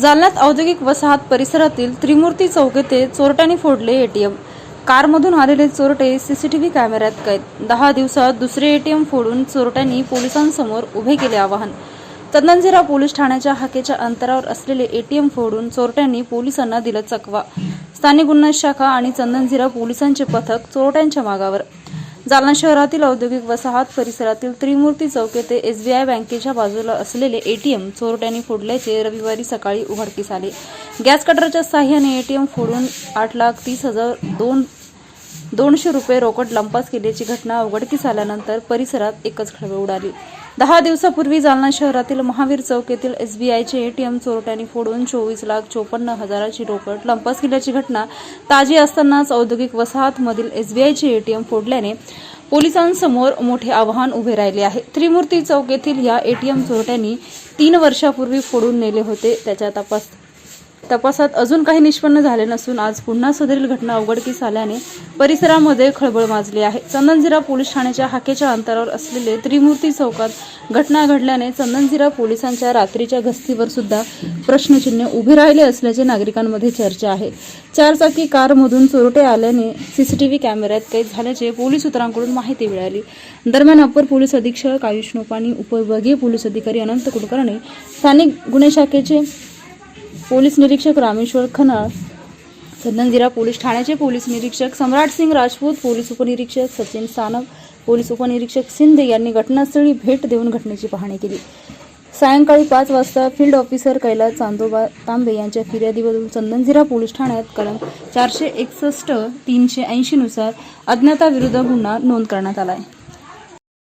जालन्यात औद्योगिक वसाहत परिसरातील त्रिमूर्ती चौक येथे चोरट्यांनी फोडले एटीएम कारमधून आलेले चोरटे सीसीटीव्ही कॅमेऱ्यात कैद. दहा दिवसात दुसरे एटीएम फोडून चोरट्यांनी पोलिसांसमोर उभे केले आवाहन. चंदनझिरा पोलीस ठाण्याच्या हाकेच्या अंतरावर असलेले एटीएम फोडून चोरट्यांनी पोलिसांना दिलं चकवा. स्थानिक गुन्हा शाखा आणि चंदनझिरा पोलिसांचे पथक चोरट्यांच्या मागावर जालना शहरातील औद्योगिक वसाहत परिसरातील त्रिमूर्ती चौक येथे एसबीआय बँकेच्या बाजूला असलेले एटीएम चोरट्यांनी फोडल्याचे रविवारी सकाळी उघडकीस आले. गॅस कटरच्या साह्याने एटीएम फोडून आठ लाख तीस हजार दोन दोनशे रुपये रोकड लंपास केल्याची घटना उघडकीस आल्यानंतर परिसरात एकच खळबळ उडाली. दहा दिवसापूर्वी जालना शहरातील महावीर चौक येथील एसबीआयचे एटीएम चोरट्यांनी फोडून चोवीस लाख चोपन्न हजाराची रोकड लंपास केल्याची घटना ताजी असतानाच औद्योगिक वसाहतमधील एसबीआयचे एटीएम फोडल्याने पोलिसांसमोर मोठे आव्हान उभे राहिले आहे. त्रिमूर्ती चौक येथील या एटीएम चोरट्यांनी तीन वर्षापूर्वी फोडून नेले होते. त्याच्या तपास तपासात अजून काही निष्पन्न झाले नसून आज पुन्हा सदरील घटना उघडकीस आल्याने परिसरामध्ये खळबळ माजली आहे. चंदनझिरा पोलीस ठाण्याच्या हाकेच्या अंतरावर असलेले त्रिमूर्ती चौकात घटना घडल्याने चंदनझिरा पोलिसांच्या रात्रीच्या गस्तीवर सुद्धा प्रश्नचिन्ह उभे राहिले असल्याचे नागरिकांमध्ये चर्चा आहे. चारचाकी कारमधून चोरटे आल्याने सीसीटीव्ही कॅमेऱ्यात कैद झाल्याचे पोलीस सूत्रांकडून माहिती मिळाली. दरम्यान अप्पर पोलीस अधीक्षक आयुष नोपाणी उपविभागीय पोलीस अधिकारी अनंत कुलकर्णी स्थानिक गुन्हे शाखेचे पोलीस निरीक्षक रामेश्वर खनाळ चंदनजिरा पोलीस ठाण्याचे पोलीस निरीक्षक सम्राट सिंग राजपूत पोलीस उपनिरीक्षक सचिन सानप पोलीस उपनिरीक्षक शिंदे यांनी घटनास्थळी भेट देऊन घटनेची पाहणी केली. सायंकाळी पाच वाजता फील्ड ऑफिसर कैलास चांदोबा तांबे यांच्या फिर्यादीवरून चंदनझिरा पोलीस ठाण्यात कलम चारशे एकसष्ट तीनशे ऐंशीनुसार अज्ञाताविरुद्ध गुन्हा नोंद करण्यात आला आहे